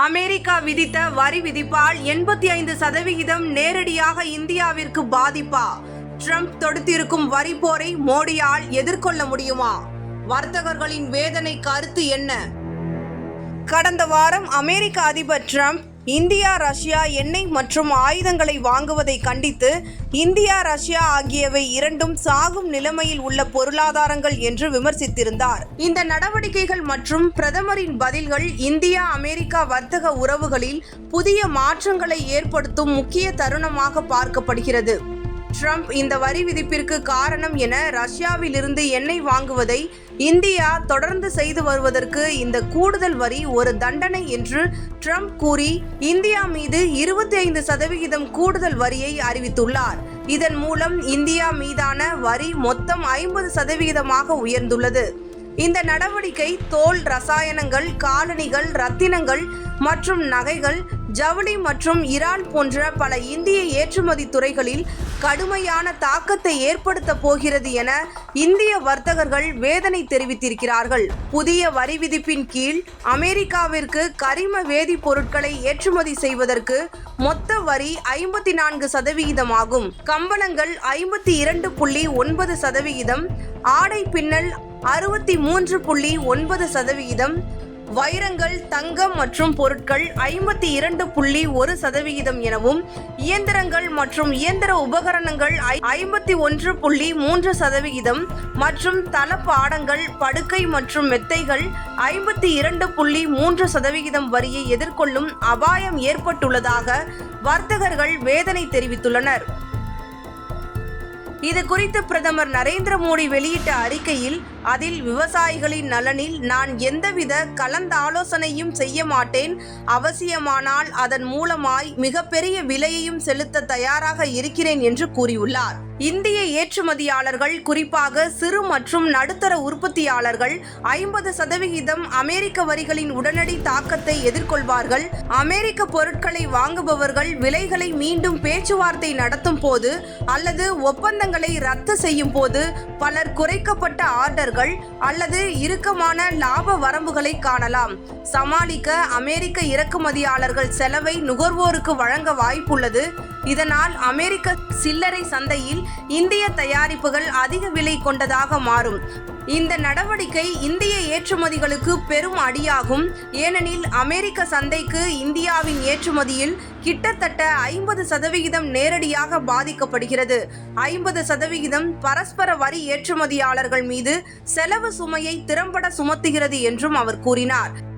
America விதித்த வரி விதிப்பால் எண்பத்தி ஐந்து சதவிகிதம் நேரடியாக இந்தியாவிற்கு பாதிப்பா? ட்ரம்ப் தொடுத்திருக்கும் வரி போரை மோடியால் எதிர்கொள்ள முடியுமா? வர்த்தகர்களின் வேதனை கருத்து என்ன? கடந்த வாரம் அமெரிக்க அதிபர் ட்ரம்ப் இந்தியா ரஷ்யா எண்ணெய் மற்றும் ஆயுதங்களை வாங்குவதை கண்டித்து இந்தியா ரஷ்யா ஆகியவை இரண்டும் சாகும் நிலைமையில் உள்ள பொருளாதாரங்கள் என்று விமர்சித்திருந்தார். இந்த நடவடிக்கைகள் மற்றும் பிரதமரின் பதில்கள் இந்தியா அமெரிக்கா வர்த்தக உறவுகளில் புதிய மாற்றங்களை ஏற்படுத்தும் முக்கிய தருணமாக பார்க்கப்படுகிறது. ட்ரம்ப் இந்த வரி விதிப்பிற்கு காரணம் என ரஷ்யாவிலிருந்து எண்ணெய் வாங்குவதை இந்தியா தொடர்ந்து செய்து வருவதற்கு இந்த கூடுதல் வரி ஒரு தண்டனை என்று ட்ரம்ப் கூறி இந்தியா மீது இருபத்தி ஐந்து சதவிகிதம் கூடுதல் வரியை அறிவித்துள்ளார். இதன் மூலம் இந்தியா மீதான வரி மொத்தம் ஐம்பது சதவிகிதமாக உயர்ந்துள்ளது. இந்த நடவடிக்கை தோல் ரசாயனங்கள் காலணிகள் ரத்தினங்கள் மற்றும் நகைகள் ஜவுளி மற்றும் ஈரான் போன்ற பல இந்திய ஏற்றுமதி துறைகளில் கடுமையான தாக்கத்தை ஏற்படுத்த போகிறது என இந்திய வர்த்தகர்கள் வேதனை தெரிவித்திருக்கிறார்கள். புதிய வரி விதிப்பின் கீழ் அமெரிக்காவிற்கு கரிம வேதிப் பொருட்களை ஏற்றுமதி செய்வதற்கு மொத்த வரி ஐம்பத்தி நான்கு சதவிகிதமாகும் கம்பளங்கள் ஐம்பத்தி இரண்டு புள்ளி ஒன்பது சதவிகிதம் ஆடை பின்னல் அறுபத்தி மூன்று புள்ளி ஒன்பது சதவிகிதம் வைரங்கள் தங்கம் மற்றும் பொருட்கள் ஐம்பத்தி இரண்டு புள்ளி ஒரு சதவிகிதம் எனவும் இயந்திரங்கள் மற்றும் இயந்திர உபகரணங்கள் ஐம்பத்தி ஒன்று புள்ளி மூன்று சதவிகிதம் மற்றும் தளபாடங்கள் படுக்கை மற்றும் மெத்தைகள் ஐம்பத்தி இரண்டு புள்ளி மூன்று சதவிகிதம் வரியை எதிர்கொள்ளும் அபாயம் ஏற்பட்டுள்ளதாக வர்த்தகர்கள் வேதனை தெரிவித்துள்ளனர். இது குறித்து பிரதமர் நரேந்திர மோடி வெளியிட்ட அறிக்கையில் அதில் விவசாயிகளின் நலனில் நான் எந்தவித கலந்தாலோசனையும் செய்ய மாட்டேன். அவசியமானால் அதன் மூலமாய் மிகப்பெரிய விலையையும் செலுத்த தயாராக இருக்கிறேன் என்று கூறியுள்ளார். இந்திய ஏற்றுமதியாளர்கள் குறிப்பாக சிறு மற்றும் நடுத்தர உற்பத்தியாளர்கள் ஐம்பது சதவிகிதம் அமெரிக்க வரிகளின் உடனடி தாக்கத்தை எதிர்கொள்வார்கள். அமெரிக்க பொருட்களை வாங்குபவர்கள் விலைகளை மீண்டும் பேச்சுவார்த்தை நடத்தும் போது அல்லது ஒப்பந்தங்களை ரத்து செய்யும் போது பலர் குறைக்கப்பட்ட ஆர்டர்கள் அல்லது இறுக்கமான லாப வரம்புகளை காணலாம். சமாளிக்க அமெரிக்க இறக்குமதியாளர்கள் செலவை நுகர்வோருக்கு வழங்க வாய்ப்புள்ளது. இதனால் அமெரிக்க சில்லறை சந்தையில் இந்திய தயாரிப்புகள் அதிக விலை கொண்டதாக மாறும். இந்த நடவடிக்கை இந்திய ஏற்றுமதிகளுக்கு பெரும் அடியாகும். ஏனெனில் அமெரிக்க சந்தைக்கு இந்தியாவின் ஏற்றுமதியில் கிட்டத்தட்ட ஐம்பது சதவிகிதம் நேரடியாக பாதிக்கப்படுகிறது. ஐம்பது சதவிகிதம் பரஸ்பர வரி ஏற்றுமதியாளர்கள் மீது செலவு சுமையை திறம்பட சுமத்துகிறது என்றும் அவர் கூறினார்.